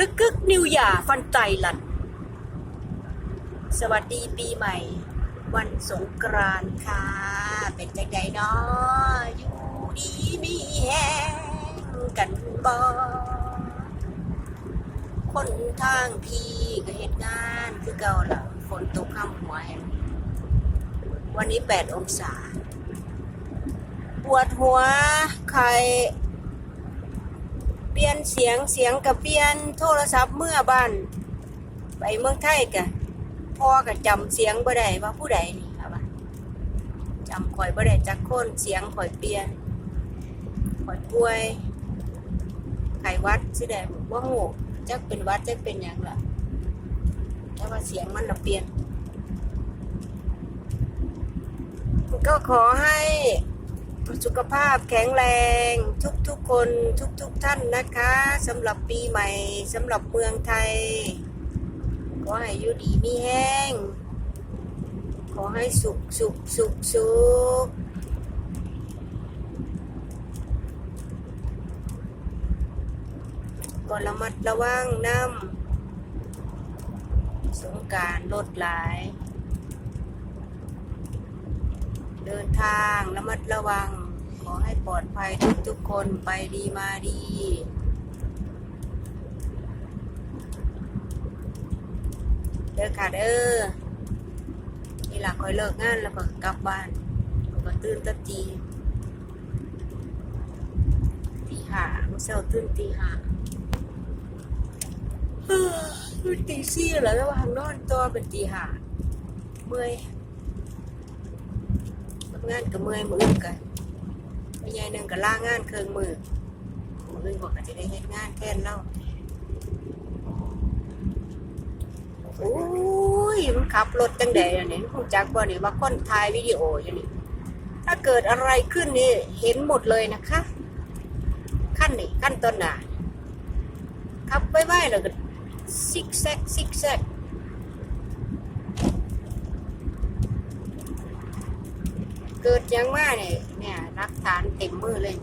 ลึกกึกนิวหยาฟันใจหลันสวัสดีปีใหม่ วันสงกรานต์ค่ะ เป็นจังใดเนาะอยู่ดีมีแฮงกันบ่คนทางพี่ก็เหตุงานคือเก่าละฝนตกข้ามหัวแหงวันนี้แปดองศา ปวดหัวใคร เปลี่ยนเสียงเสียงกับเปลี่ยนโทรศัพท์เมื่อบ้านไปเมืองไทยกะพ่อก็จำเสียงบ่ได้ว่าผู้ใดนี่ครับว่าจำข่อยบ่ได้จักคนเสียงข่อยเปลี่ยนข่อยป่วยไข้วัดสิได้บ่ฮู้จักเป็นวัดจักเป็นหยังล่ะแต่ว่าเสียงมันน่ะเปลี่ยน ก็ขอให้ สุขภาพแข็งแรงทุกทุกคนทุกทุกๆท่านนะคะสำหรับปีใหม่สำหรับเมืองไทย ขอให้อยู่ดีมีแห้ง ขอให้สุขสุขสุขสุขก็ระมัดระวังน้ำสงการลดหลาย เดินทางระมัดระวัง ขอให้ปลอดภัยทุกทุกคนไปดีมาดีเด้อค่ะเด้อนี่หลักคอยเลิกงานแล้วก็กลับบ้านแล้วก็ตื่นตัตีตีห้าเมื่อเช้าตื่นตีห้าเฮ้ตื่นตีสี่แล้วแล้วทางนอนตัวเป็นตีห้าเมื่อย งานกับเมื่อยมืออกันไม่ใหญ่หนึ่งกับล่างานเครื่องมือมืออื่นบอกก็จะได้เฮ็ดงานแทนเราโอ้ยมันขับรถจังใดอันนี้คงจักบ่นี่ว่าคนถ่ายวิดีโออยู่นี่ถ้าเกิดอะไรขึ้นนี่เห็นหมดเลยนะคะขั้นนี่ขั้นต้นหนาขับไปไว้แล้วก็ซิกแซกซิกแซก เกิดยังมาเนี่ยเนี่ยรักฐานเต็มมือเลย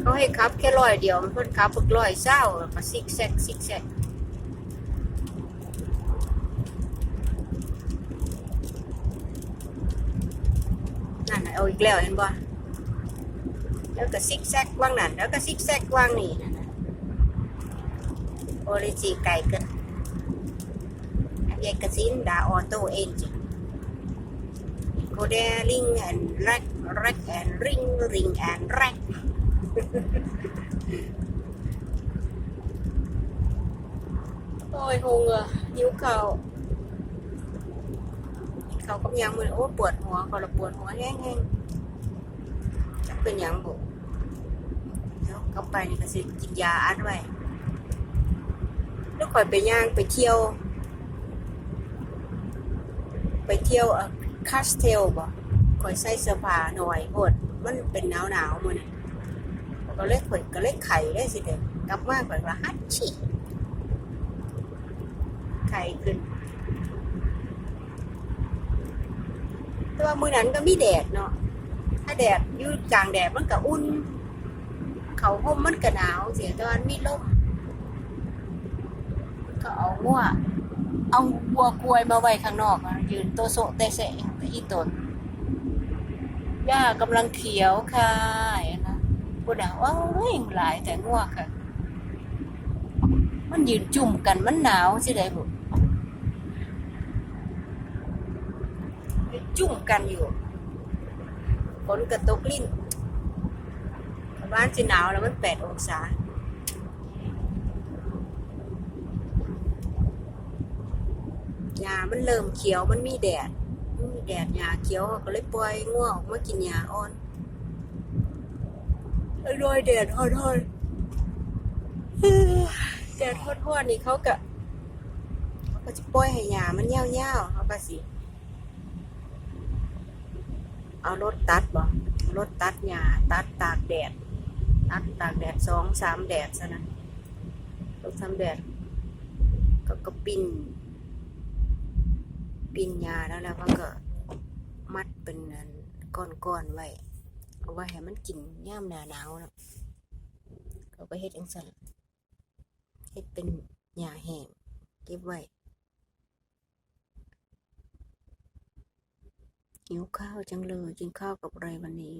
เขาให้ขับแค่ร้อยเดียวมันเพิ่นขับบึกร้อยเศร้าก็ซิกแซกซิกแซกนั่นเอาอีกแล้วเห็นบ่แล้วก็ซิกแซกว่างนั่นแล้วก็ซิกแซกว่างนี่นะโอริจิไก่กินอันเอกสินดาออโต้เอนจิ Go there, ring and rack, rack and ring, ring and rack. โอ้ยหงอะหิวเขาวเขาก็ยังมือโอ้ปวดหัวเขาละปวดหัวแห้งๆจะเป็นหยังบุเดี๋ยวเข้าไปนี่ก็สิกินยาอัดไว้แล้วค่อยไปย่างไปเที่ยว ไปเที่ยวเอ่อ คาสเทลบ่ข่อยใส่เสื้อผ้าหน่อยโพดมันเป็นหนาวหนาวมื้อนี้ก็เลยข่อยก็เลยไข่ได้สิเด้กลับมาข่อยว่าฮัดชิไข่ขึ้น แต่ว่ามื้อนั้นก็มีแดดเนาะถ้าแดดอยู่กลางแดดมันก็อุ่น เขาห่มมันก็หนาวเสียแต่ว่ามีลมก็เอางัว เอาวัวกลวยมาไว้ข้างนอกอะยืนโตโซเตะเสะอีตนหญ้ากำลังเขียวค่ะเห็นะปุ่นอะว้าวหลายแต่งัวค่ะ มันยืนจุ่มกันมันหนาวสิได้บุจุ่มกันอยู่ฝนกระตกลิ้นบ้านสิหนาวแล้วมันแปดองศา หญ้ามันเริ่มเขียวมันมีแดดมันมีแดดหญ้าเขียวก็เลยปล่อยง่วออกมากินหญ้าอ่อนอร่อยแดดฮอดฮอดแดดฮอดฮอดนี่เขาก็เขาก็จะปล่อยให้หญ้ามันเหี่ยวเหี่ยวๆเขาก็สิเอารถตัดบ่รถตัดหญ้าตัดตากแดด ตัดตากแดดสองสามแดดซะนะรถสามแดดก็ก็ปิ้น ปินยาแล้วแล้วก็มัดเป็นอันก้อนๆไว้เอาไว้ให้มันกินย่ามหนาหนาวนะเขาก็เฮ็ดจังซั่นเฮ็ดเป็นหญ้าแห้งเก็บไว้หิวข้าวจังเลยกินข้าวกับอะไรวันนี้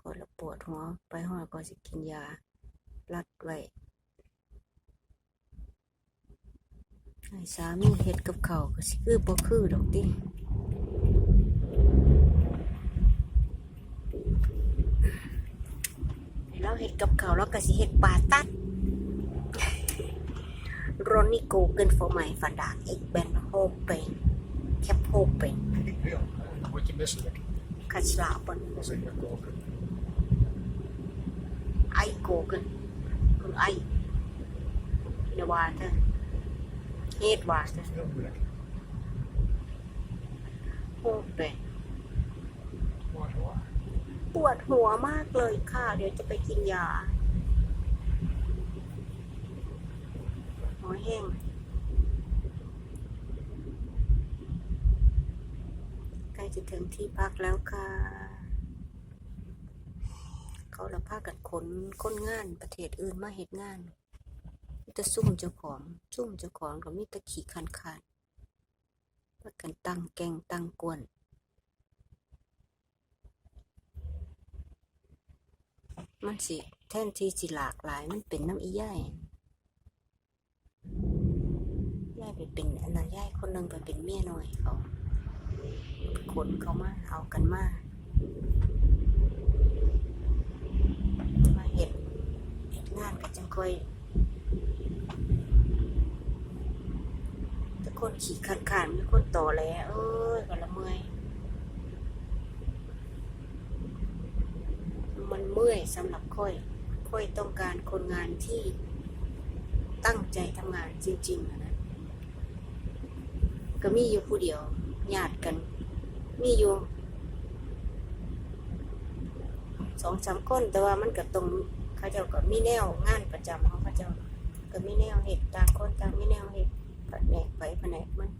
ก็ละปวดหัวไปหอดก็สิกินยารัดไว้ สามีเห็ดกับเขาก็สิคือบ่คือดอกติเราเห็ดกับเขาแล้วก็สิเห็ดปลาตัดรนนี่โกเกินฟอร์ไมฟันดาอีกแบนโฮเป็งแคปโฮเป็งคัชลาปนไอโกเกินคุณไอเนวาเธอ ดหัวมากเลยค่ะ เดี๋ยวจะไปกินยาหัวแห้งใกล้จะถึงที่พักแล้วค่ะ เขาละพากันขนคนงานประเทศอื่นมาเฮ็ดงาน แต่ซุ่มเจ้าของ ซุ่มเจ้าของก็มีแต่ขี่คันคานพากันตั้งแกงตั้งกวนมันสิ แท่นที่สิหลากหลาย มันเป็นน้ำอีย่ายย่ายไปเป็นอันนั้นย่ายคนหนึ่งไปเป็นเมียน้อยเขาขนเขามาเอากันมามาเห็ดเห็ดงานกันจังค่อยแต่คน ขี่ขันขานมีคนต่อแล้วเอ้ยกันละเมื่อยมันเมื่อยสำหรับค่อย ค่อยต้องการคนงานที่ตั้งใจทำงานจริง ๆนะก็มีอยู่ผู้เดียวญาติกัน มีอยู่สองสามคนแต่ว่ามันก็ตรงเขาเจ้าก็มีแนวงานประจำของเขาเจ้าก็มีแนวเหตุต่างคนต่างมีแนวเหตุ แผนกไปแผนกมัน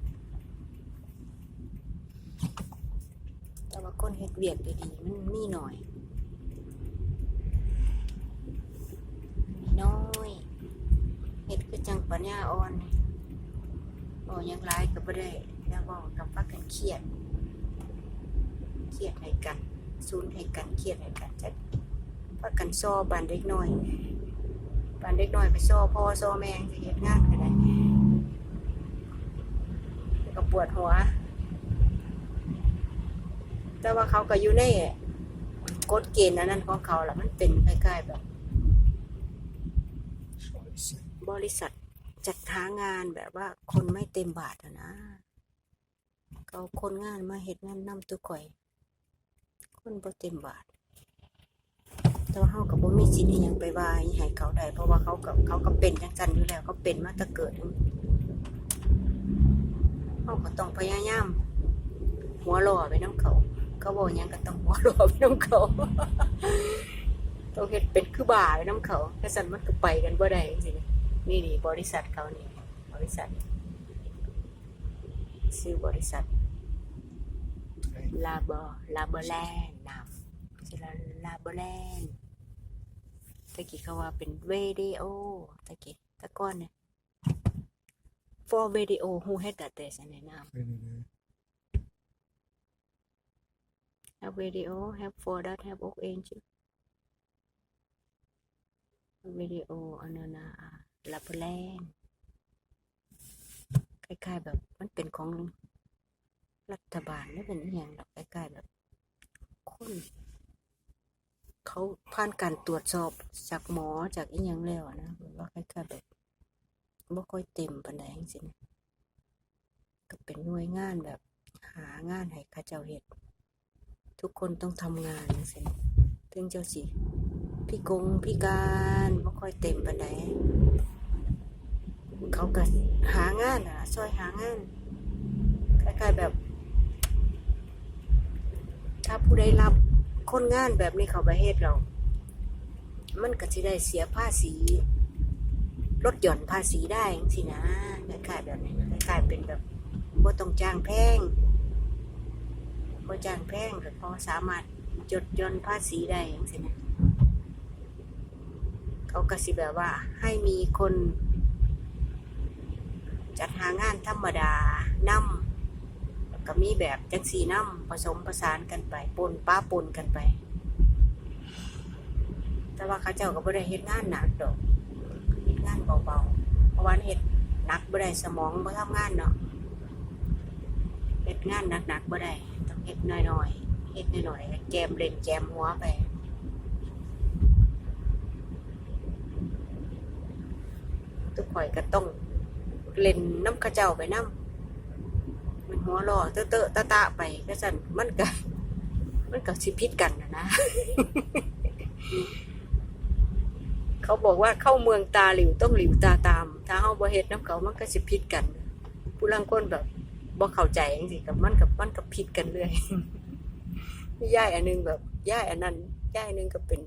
แต่ว่าคนเฮ็ดเวียกดีๆมันมีหน่อยน้อยเฮ็ดคือจังปัญญาอ่อนบ่หยังหลายก็บ่ได้แล้วเว้ากับพักกันเครียดเครียดให้กันซูนให้กันเครียดให้กันจักพักกันซ้อบานเด็กน้อยบานเด็กน้อยไปซ้อพ่อซ้อแม่สิเฮ็ดงานก็ได้ ปวดหัว แต่ว่าเขาก็อยู่ในกฎเกณฑ์นั้นของเขาแหละมันเป็นคล้ๆแบบ บริษัทจัดหางานแบบว่าคนไม่เต็มบาทนะ เขาคนงานมาเฮ็ดงานนำตุกข่อย คนบ่เต็มบาทแต่ว่าเฮาก็บ่มีสิทธิ์ยังไปวาอิให้เขาได้เพราะว่าเขาก็เขาก็เป็นจังซั่นอยู่แล้วเขาเป็นมาแต่เกิด เฮาก็ต้องพยายามหัวหล่อไปน้ำเขา เขาบอกยังก็ต้องหัวหล่อไปน้ำเขาต้องเฮ็ดเป็นคือบ่าไปน้ำเขาถ้าสันมันก็ไปกันบ่ได้จริงนี่นี่บริษัทเขานี่บริษัทชื่อบริษัทลาเบอลาเบอแลนด์นำชื่อลาเบอแลนด์ตะกี้เขาว่าเป็นวิดีโอตะกี้ตะก้อนเนี่ย for video who had that this ในนาม geen idee. have video have for that have อกเองชื่อวิดีโออันนั้นนะลาเบอร์แลนด์คล้ายๆแบบมันเป็นของรัฐบาลไม่เป็นอหย่างหรอกคล้ายๆแบบคนเขาผ่านการตรวจสอบจากหมอจากอีหยังแล้วอะนะแบบว่าคล้ายๆแบบ บ่ค่อยเต็มปานใดจังซี่นะก็เป็นหน่วยงานแบบหางานให้ข้าเจ้าเฮ็ดทุกคนต้องทำงานจังซี่นะถึงเจ้าสิพี่กงพี่การบ่ค่อยเต็มปานใดเขาก็หางานอะช่วยหางานคล้ายๆแบบ ถ้าผู้ใดรับคนงานแบบนี้เขาไประเทศเรา มันก็สิได้เสียภาษี ลดหย่อนภาษีได้จังซี่นะคล้ายๆแบบนี้คล้ายๆเป็นแบบบ่ต้องจ้างแพงบ่จ้างแพงก็พอสามารถจดย่อนภาษีได้จังซี่นะเขาก็สิแบบว่าให้มีคนจัดหางานธรรมดานำแล้วก็มีแบบจังสีน้ำผสมผสานกันไปปนป้าปนกันไป แต่ว่าเขาเจ้าก็บ่ได้เฮ็ดงานหนักดอกเฮ็ดานเบาๆ เพราะว่าเฮ็ดหนักบ่ได้สมองบ่ทำงานเนาะเฮ็ดงานหนักๆบ่ได้ต้องเฮ็ดน้อยๆเฮ็ดน้อยๆแจมเล่นแจมหัวไปทุกข่อยก็ต้องเล่นน้ำเข้าเจ้าไปน้ำมันหัวรอเตอะเตอะตะตะไปก็สั่นมันก็มันก็สิพิษกันนะนะ เขาบอกว่าเข้าเมืองตาหลิวต้องหลิวตาตาม ถ้าเฮาบ่เฮ็ดน้ำเขามันก็สิพิษกัน ผู้ลังคนแบบบ่เข้าใจจังซี่กับมันกับมันกับพิษกันเรื่อยมีย่ายอันหนึงแบบย่ายอันนั้นย่ายอันหนึงก็เป็น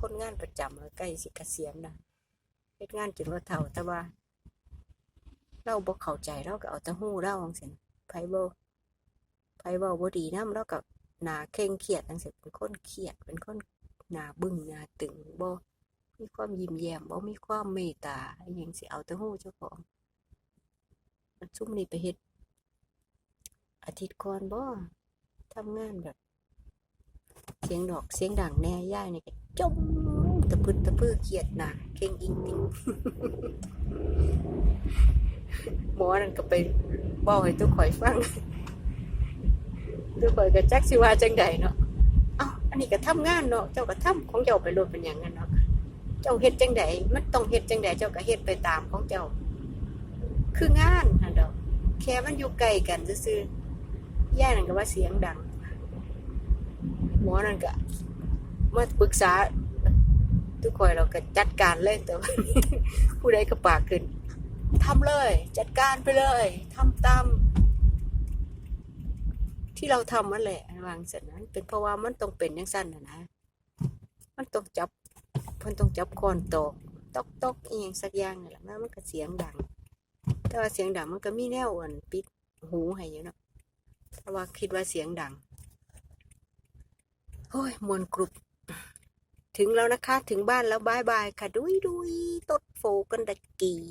คนงานประจำใกล้สิเกษียณนะเฮ็ดงานจนว่าเฒ่าแต่ว่าเราบ่เข้าใจเราก็เอาแต่ฮู้เราจังซี่นะไผบ่ไผเว้าบ่ดีนำเราก็หน้าเคร่งเครียดจังซี่เป็นคนเครียดเป็นคนหน้าบึ้งหน้าตึงบ่ มีความยิ้มแย้มบ่มีความเมตตาอิหยังสิเอาแต่ฮู้เจ้าของมันซุ่มนี้ไปเฮ็ดอาทิตย์ก่อนบ่ทำงานแบบ เสียงดอกเสียงดังแน่ย่ายนี่ก็จมตะพึดตะพื้อเครียดหนักเข่งอิงติงหมอนั่นก็ไปบอกให้ทุกข่อยฟังทุกข่อยก็จักสิว่าจังใดเนาะเอ้าอันนี้ก็ทำงานเนาะเจ้าก็ทำของเจ้าไปโลดเป็นอย่างนั้นเนาะ จ้าเฮ็ดจังใดมันต้องเฮ็ดจังใดเจ้าก็เฮ็ดไปตามของเจ้า คืองานหั่นดอก แค่มันอยู่ไกลกันซื่อๆย่านั่นก็ว่าเสียงดัง หมอนั่นก็มาปรึกษา ทุกคนเราก็จัดการเลยแต่ว่าผู้ใดก็ปากขึ้นทำเลย จัดการไปเลยทำตามที่เราทำนั่นแหละวางเสร็จนั้นเป็นเพราะว่ามันต้องเป็นอย่างสั้นนะนะ มันต้องจับ มันต้องจับคอนตอกตอกตอกอีหยังสักอย่างนี่แหละแล้วมันก็เสียงดัง แต่ว่าเสียงดังมันก็มีแนวอ่อนปิดหูให้อยู่เนาะเพราะว่าคิดว่าเสียงดังโอ้ยมวนกรุบถึงแล้วนะคะ ถึงบ้านแล้วบายบายค่ะ ดุยดุยตดโฟกันตะกี้